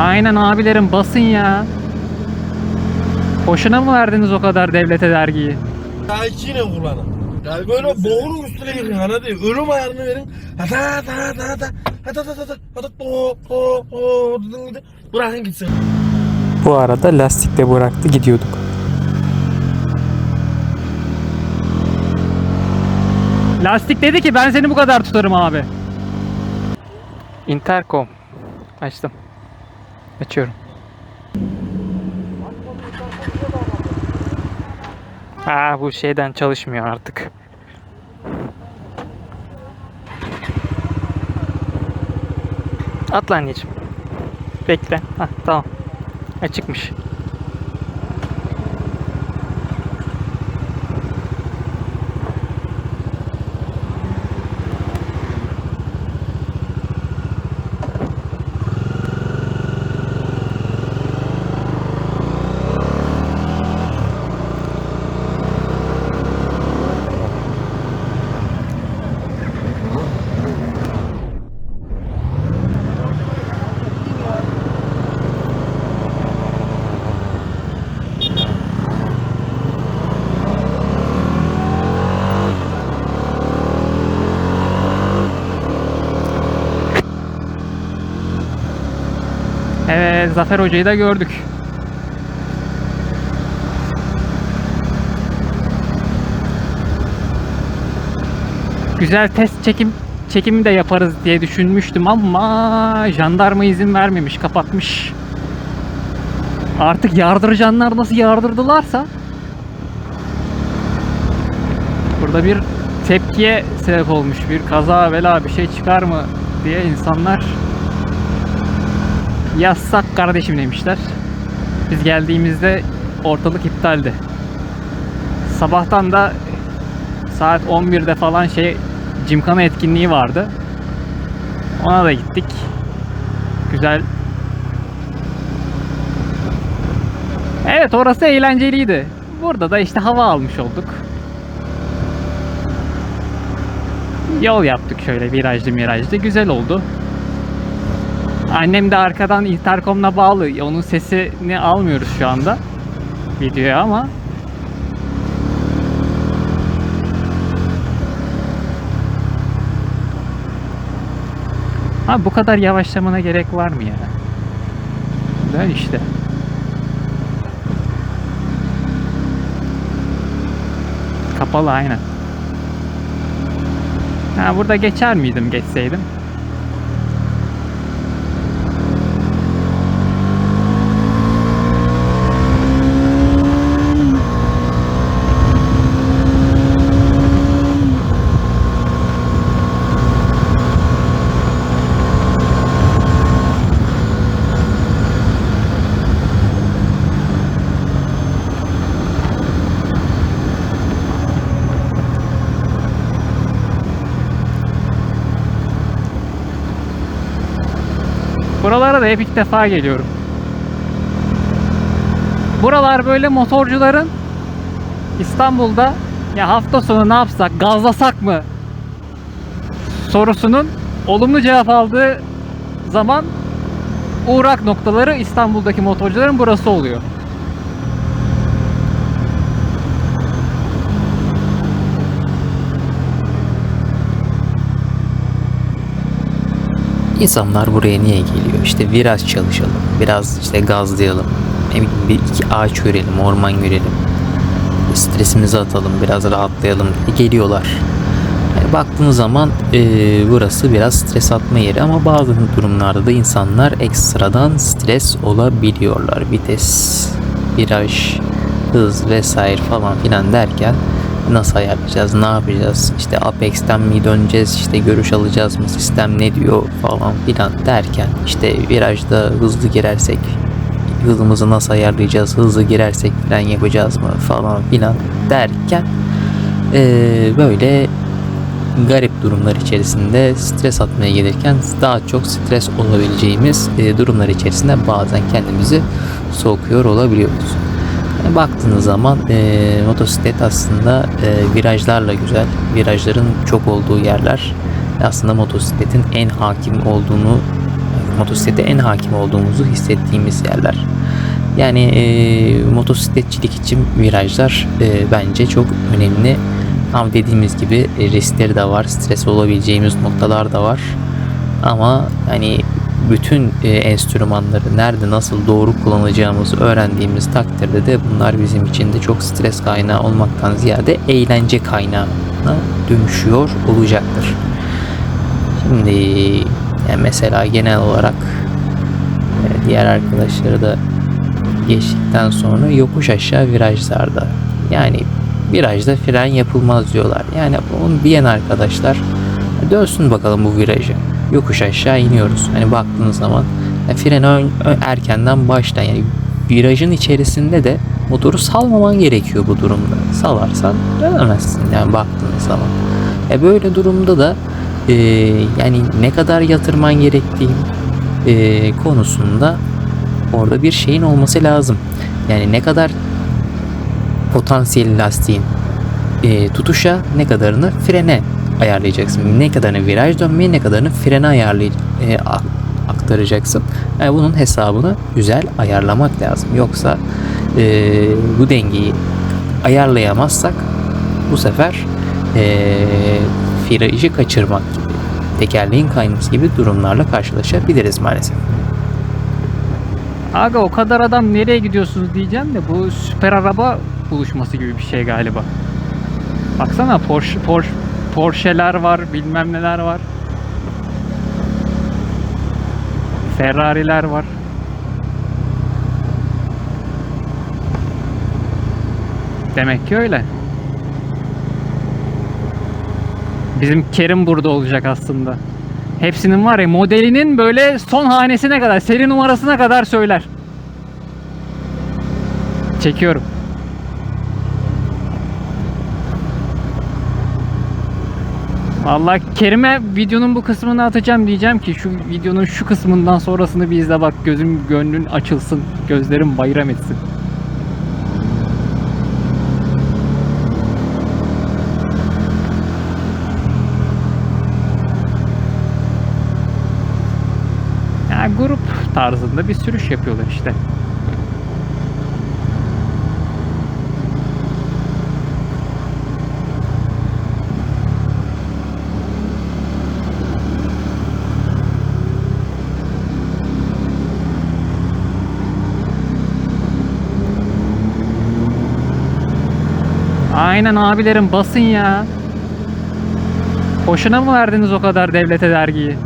Aynen abilerim basın ya. Boşuna mı verdiniz o kadar devlete vergiyi? Sakiyle kullanın. Yani böyle boğulun üstüne girin anladın mı? Ölüm ayarını verin. Hata hata hata hata. Hata hata hata. Hata ho ho ho. Bırakın gitsin. Bu arada lastik de bıraktı gidiyorduk. Lastik dedi ki ben seni bu kadar tutarım abi. Intercom. Açtım. Açıyorum. Aa bu şeyden çalışmıyor artık. Atla anneciğim. Bekle. Hah tamam. Açıkmış. Evet Zafer Hoca'yı da gördük. Güzel test çekim çekimi de yaparız diye düşünmüştüm ama jandarma izin vermemiş, kapatmış. Artık yardırcanlar nasıl yardırdılarsa burada bir tepkiye sebep olmuş. Bir kaza bela bir şey çıkar mı diye insanlar Yazsak kardeşim demişler. Biz geldiğimizde ortalık iptaldi. Sabahtan da saat 11'de falan şey Cimkana etkinliği vardı. Ona da gittik. Güzel. Evet orası eğlenceliydi. Burada da işte hava almış olduk. Yol yaptık şöyle virajlı mirajlı. Güzel oldu. Annem de arkadan interkomla bağlı. Onun sesini almıyoruz şu anda videoya ama Ha bu kadar yavaşlamana gerek var mı ya? Böyle işte. Kapalı aynen. Ha burada geçer miydim geçseydim? Buralara da hep ilk defa geliyorum. Buralar böyle motorcuların İstanbul'da ya hafta sonu ne yapsak, gazlasak mı sorusunun olumlu cevap aldığı zaman uğrak noktaları İstanbul'daki motorcuların burası oluyor. İnsanlar buraya niye geliyor? İşte viraj çalışalım, biraz işte gazlayalım, bir iki ağaç görelim, orman görelim, stresimizi atalım, biraz rahatlayalım diye geliyorlar. Yani baktığınız zaman eee, burası biraz stres atma yeri ama bazı durumlarda da insanlar ekstradan stres olabiliyorlar. Vites, viraj, hız vesaire falan filan derken nasıl ayarlayacağız, ne yapacağız, işte Apex'ten mi döneceğiz, işte görüş alacağız mı, sistem ne diyor falan filan derken işte virajda hızlı girersek hızımızı nasıl ayarlayacağız, hızlı girersek fren yapacağız mı falan filan derken eee, böyle garip durumlar içerisinde stres atmaya gelirken daha çok stres olabileceğimiz durumlar içerisinde bazen kendimizi sokuyor olabiliyoruz. Baktığınız zaman eee, motosiklet aslında eee, virajlarla güzel. Virajların çok olduğu yerler aslında motosikletin en hakim olduğunu motosiklete en hakim olduğumuzu hissettiğimiz yerler. Yani e, motosikletçilik için virajlar e, bence çok önemli. Ama dediğimiz gibi e, riskleri de var, stres olabileceğimiz noktalar da var. Ama hani bütün e, enstrümanları nerede nasıl doğru kullanacağımızı öğrendiğimiz takdirde de bunlar bizim için de çok stres kaynağı olmaktan ziyade eğlence kaynağına dönüşüyor olacaktır. Şimdi yani mesela genel olarak e, diğer arkadaşları da geçtikten sonra yokuş aşağı virajlarda yani virajda fren yapılmaz diyorlar. Yani onu diyen arkadaşlar dönsün bakalım bu virajı. Yokuş aşağı iniyoruz. Hani baktığınız zaman e, freni ön- ö- erkenden baştan yani virajın içerisinde de motoru salmaman gerekiyor bu durumda. Salarsan dönemezsin yani baktığınız zaman. E böyle durumda da e, yani ne kadar yatırman gerektiği e, konusunda orada bir şeyin olması lazım. Yani ne kadar potansiyel lastiğin e, tutuşa ne kadarını frene ayarlayacaksın. Ne kadarını viraj dönmeye ne kadarını frene ayarlay e, aktaracaksın. Yani bunun hesabını güzel ayarlamak lazım. Yoksa e, bu dengeyi ayarlayamazsak bu sefer e, virajı kaçırmak gibi, tekerleğin kayması gibi durumlarla karşılaşabiliriz maalesef. Aga o kadar adam nereye gidiyorsunuz diyeceğim de bu süper araba buluşması gibi bir şey galiba. Baksana Porsche, Porsche Porsche'ler var, bilmem neler var. Ferrari'ler var. Demek ki öyle. Bizim Kerim burada olacak aslında. Hepsinin var ya modelinin böyle son hanesine kadar, seri numarasına kadar söyler. Çekiyorum. Vallahi Kerim'e videonun bu kısmını atacağım diyeceğim ki şu videonun şu kısmından sonrasını bir izle bak gözüm gönlün açılsın gözlerim bayram etsin. Ya grup tarzında bir sürüş yapıyorlar işte. Aynen abilerim basın ya. Boşuna mı verdiniz o kadar devlete dergiyi?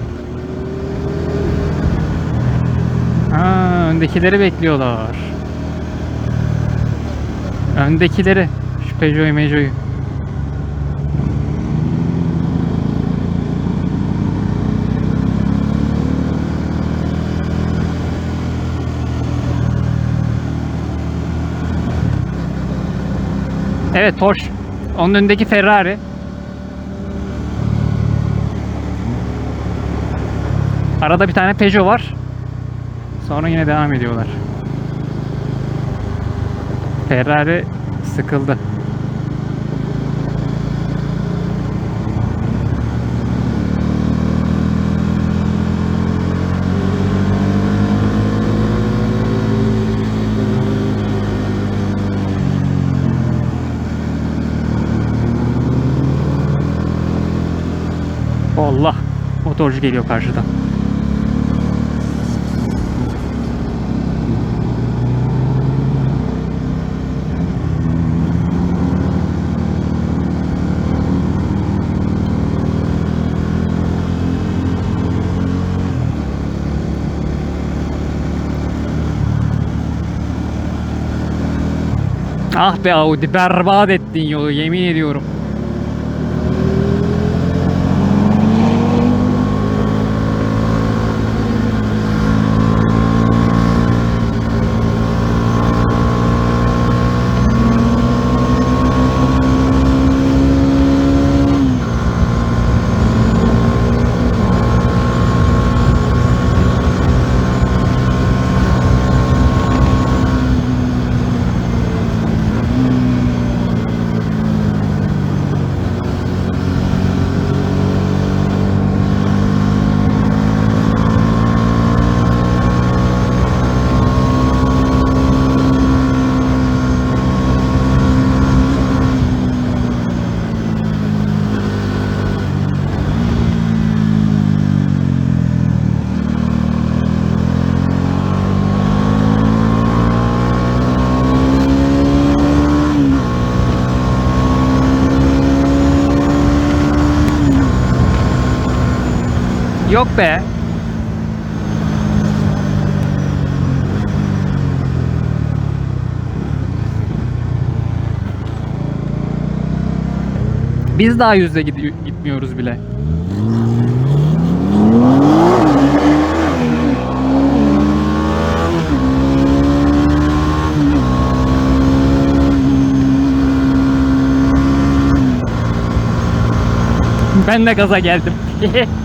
Ha, öndekileri bekliyorlar. Öndekileri. Şu Peugeot'u Mejo'yu. Evet Porsche. Onun önündeki Ferrari. Arada bir tane Peugeot var. Sonra yine devam ediyorlar. Ferrari sıkıldı. Motorcu geliyor karşıdan. Ah be Audi berbat ettin yolu yemin ediyorum. Yok be. Biz daha yüzde gitmiyoruz bile. Ben de gaza geldim.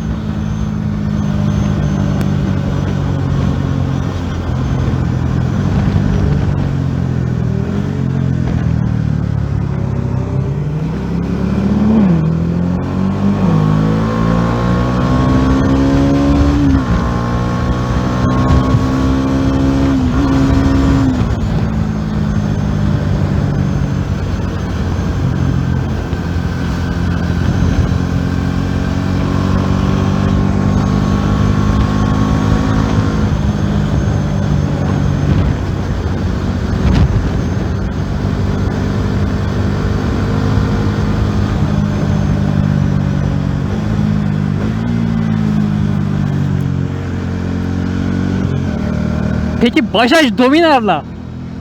Peki Bajaj Dominar'la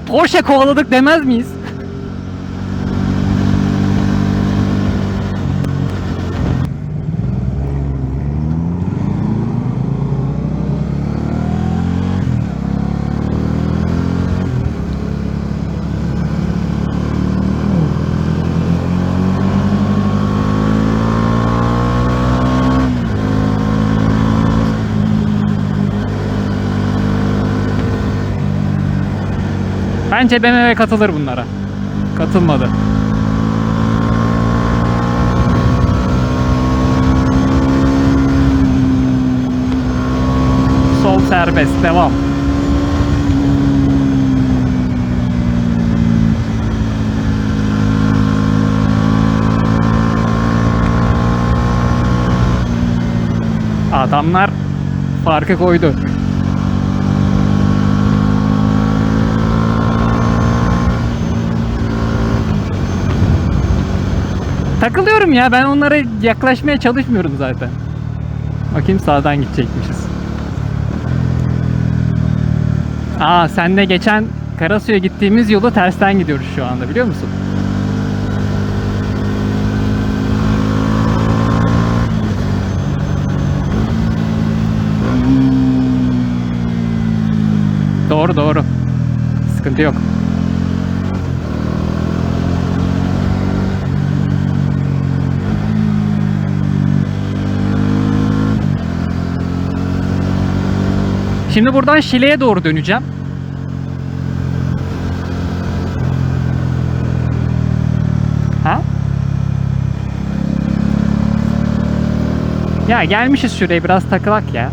Porsche kovaladık demez miyiz? Bence BMW katılır bunlara. Katılmadı. Sol serbest devam. Adamlar farkı koydu. Takılıyorum ya ben onlara yaklaşmaya çalışmıyorum zaten. Bakayım sağdan gidecekmişiz. Aa senle geçen Karasu'ya gittiğimiz yolu tersten gidiyoruz şu anda biliyor musun? Doğru doğru. Sıkıntı yok. Şimdi buradan Şile'ye doğru döneceğim. Ha? Ya gelmişiz şuraya biraz takılak ya.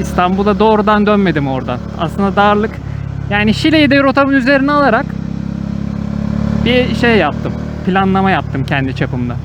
İstanbul'a doğrudan dönmedim oradan. Aslında darlık. Yani Şile'yi de rotamın üzerine alarak bir şey yaptım. Planlama yaptım kendi çapımda.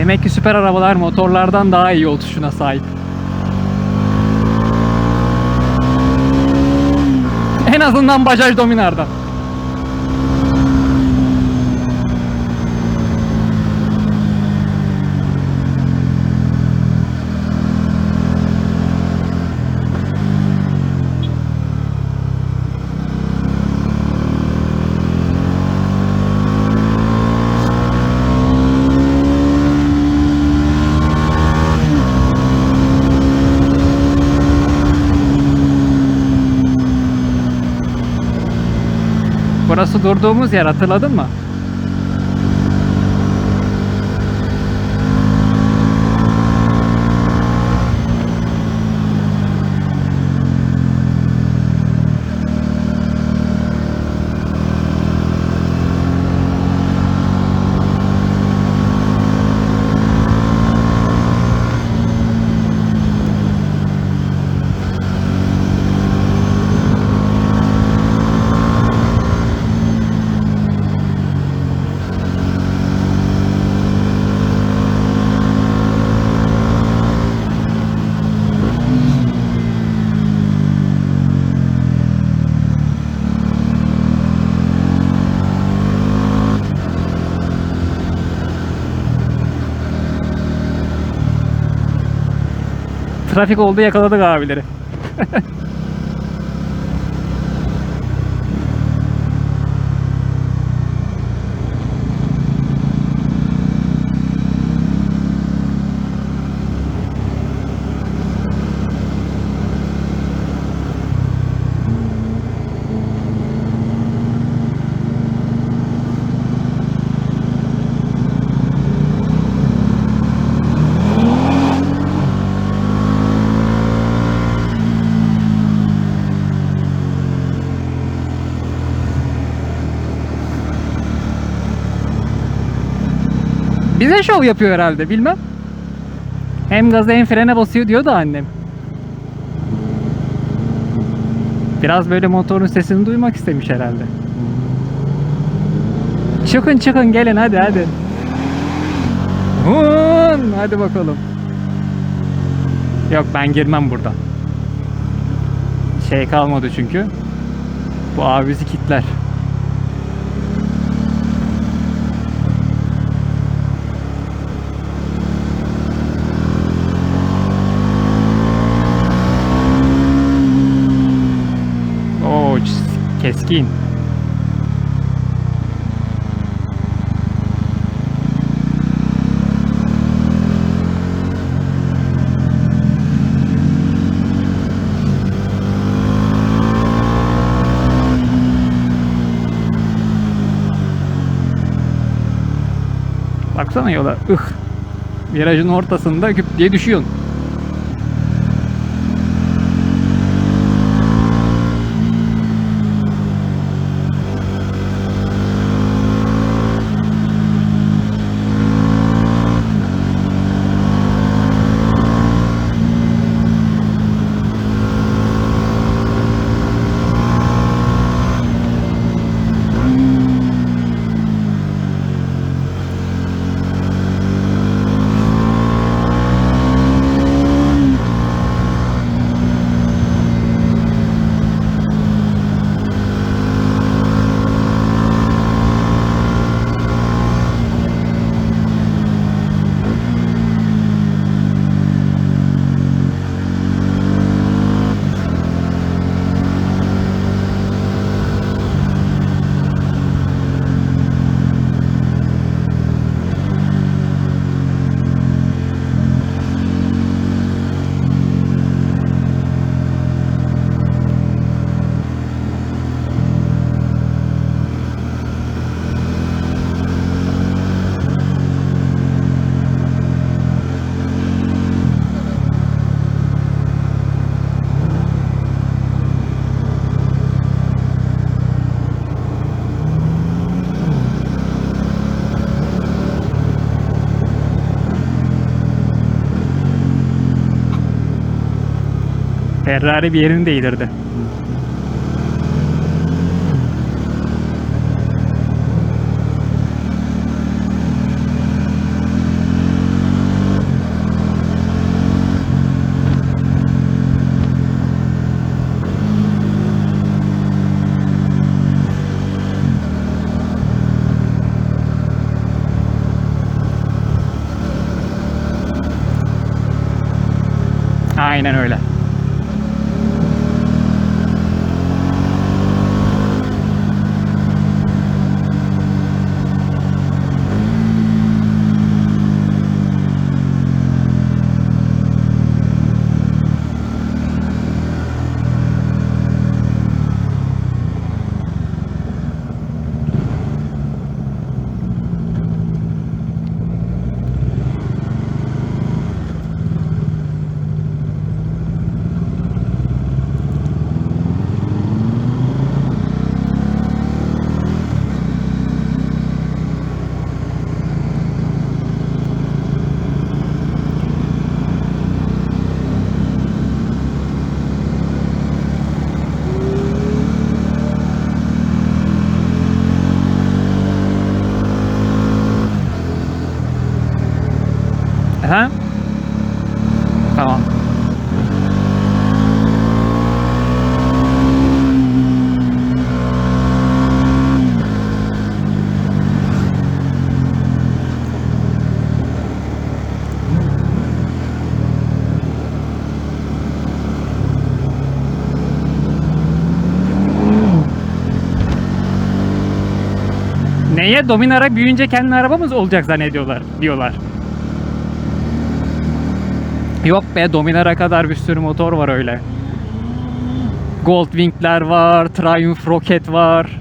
Demek ki süper arabalar motorlardan daha iyi yol tutuşuna sahip. En azından Bajaj Dominar'dan. Burası durduğumuz yer hatırladın mı? Trafik oldu yakaladık abileri. Bize şov yapıyor herhalde bilmem. Hem gaza hem frene basıyor diyor da annem. Biraz böyle motorun sesini duymak istemiş herhalde. Çıkın çıkın gelin hadi hadi. Hun, hadi bakalım. Yok ben girmem buradan. Şey kalmadı çünkü. Bu abi bizi kitler. Keskin. Baksana yola. Ih. Virajın ortasında güp diye düşüyorsun. Ferrari bir yerini değdirdi. Aynen öyle. Efendim? Tamam. Neye? Dominara büyüyünce kendi arabamız olacak zannediyorlar diyorlar. Yok be Dominara kadar bir sürü motor var öyle. Goldwing'ler var, Triumph Rocket var.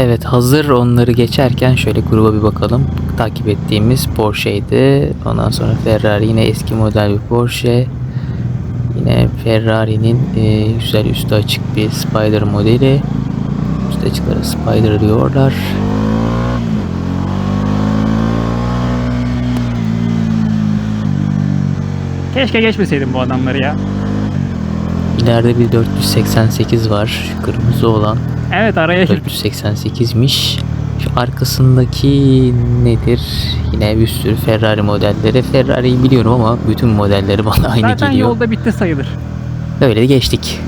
Evet hazır onları geçerken şöyle gruba bir bakalım. Takip ettiğimiz Porsche'ydi. Ondan sonra Ferrari yine eski model bir Porsche. Yine Ferrari'nin e, güzel üstü açık bir Spider modeli. Üstü açıklara Spider diyorlar. Keşke geçmeseydim bu adamları ya. İleride bir 488 var. Şu kırmızı olan. Evet araya girdim. 488'miş. Şu arkasındaki nedir? Yine bir sürü Ferrari modelleri. Ferrari'yi biliyorum ama bütün modelleri bana aynı Zaten geliyor. yolda bitti sayılır. Öyle de geçtik.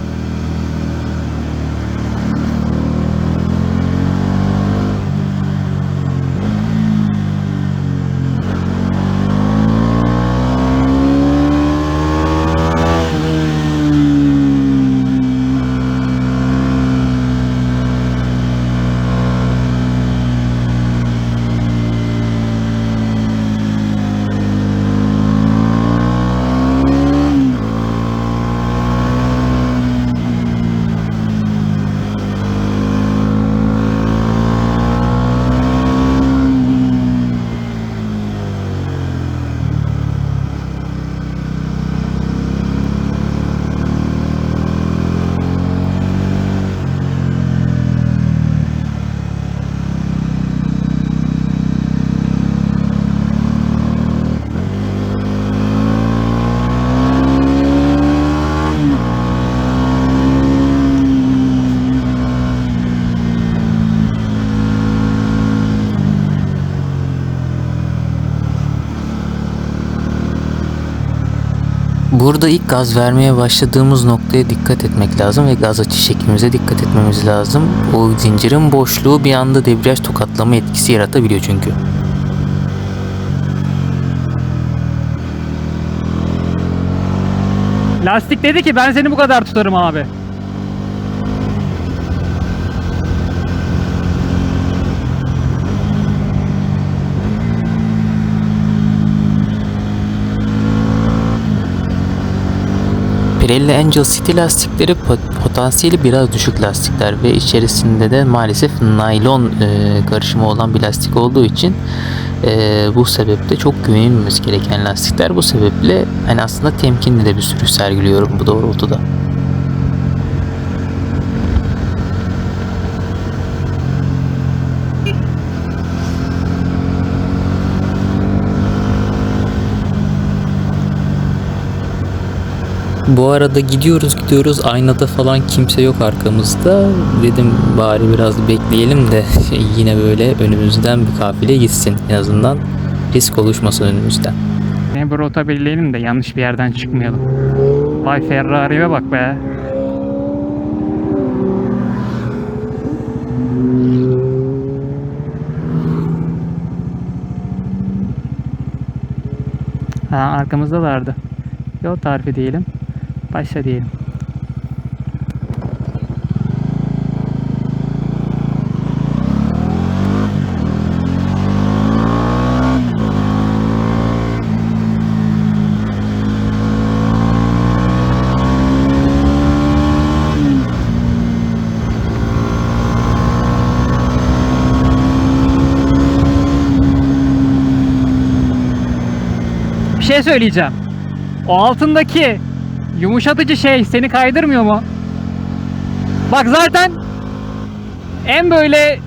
Burada ilk gaz vermeye başladığımız noktaya dikkat etmek lazım ve gaz açış şeklimize dikkat etmemiz lazım. O zincirin boşluğu bir anda debriyaj tokatlama etkisi yaratabiliyor çünkü. Lastik dedi ki ben seni bu kadar tutarım abi. Pirelli Angel City lastikleri po- potansiyeli biraz düşük lastikler ve içerisinde de maalesef naylon e, karışımı olan bir lastik olduğu için e, bu sebeple çok güvenilmemesi gereken lastikler. Bu sebeple hani aslında temkinli de bir sürüş sergiliyorum bu doğrultuda. Bu arada gidiyoruz gidiyoruz aynada falan kimse yok arkamızda. Dedim bari biraz bekleyelim de yine böyle önümüzden bir kafile gitsin en azından risk oluşmasın önümüzden. Ne bir rota belirleyelim de yanlış bir yerden çıkmayalım. Vay Ferrari'ye bak be. Ha arkamızdalardı. Yol tarifi diyelim. Başla diyelim. Şey söyleyeceğim. O altındaki yumuşatıcı şey seni kaydırmıyor mu? Bak zaten en böyle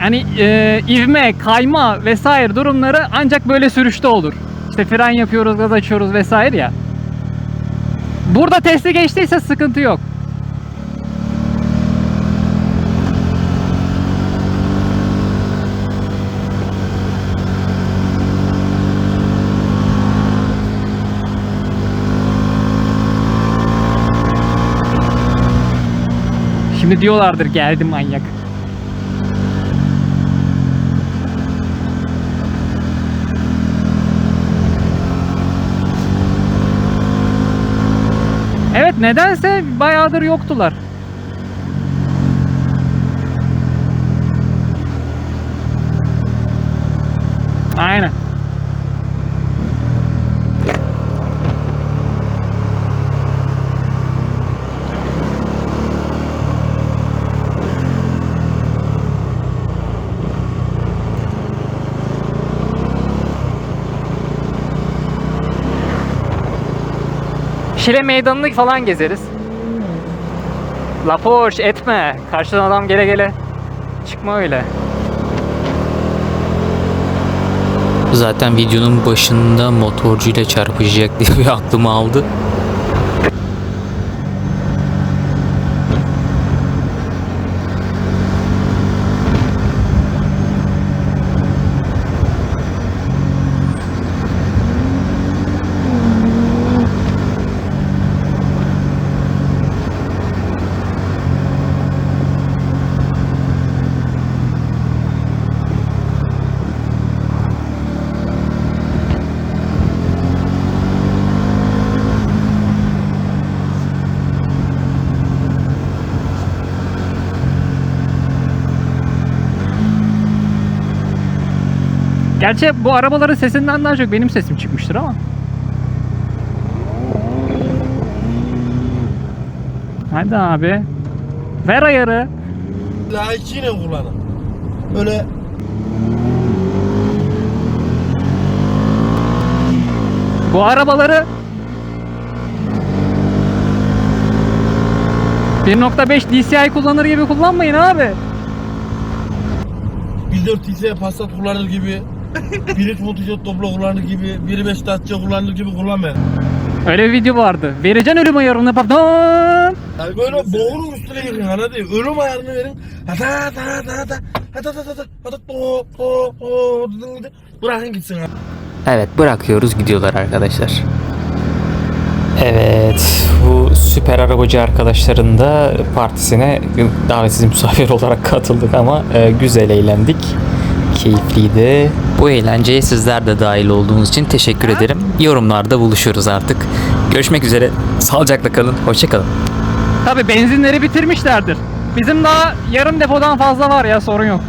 hani e, ivme, kayma vesaire durumları ancak böyle sürüşte olur. İşte fren yapıyoruz, gaz açıyoruz vesaire ya. Burada testi geçtiyse sıkıntı yok. Şimdi diyorlardır geldi manyak. Evet nedense bayağıdır yoktular. Aynen. Şile meydanını falan gezeriz. La Porsche etme. Karşıdan adam gele gele. Çıkma öyle. Zaten videonun başında motorcuyla çarpışacak diye bir aklımı aldı. Gerçi bu arabaların sesinden daha çok benim sesim çıkmıştır ama. Hadi abi. Ver ayarı. Layıkıyla kullanın. Öyle Bu arabaları 1.5 DCI kullanır gibi kullanmayın abi. 1.4 TC Passat kullanır gibi 1.3 Multijet Doblo kullanır gibi 1.5 Dacia kullanır gibi kullanmayın. Öyle bir video vardı. Vereceksin ölüm ayarını pardon. Yani böyle boğulun üstüne yıkın anladın mı? Ölüm ayarını verin. Hata hata hata hata hata hata hata hata to to to bırakın gitsin abi. Evet bırakıyoruz gidiyorlar arkadaşlar. Evet bu süper arabacı arkadaşların da partisine davetsiz misafir olarak katıldık ama e, güzel eğlendik. Keyifliydi. Bu eğlenceye sizler de dahil olduğunuz için teşekkür ederim. Yorumlarda buluşuruz artık. Görüşmek üzere. Sağlıcakla kalın. Hoşçakalın. Tabi benzinleri bitirmişlerdir. Bizim daha yarım depodan fazla var ya sorun yok.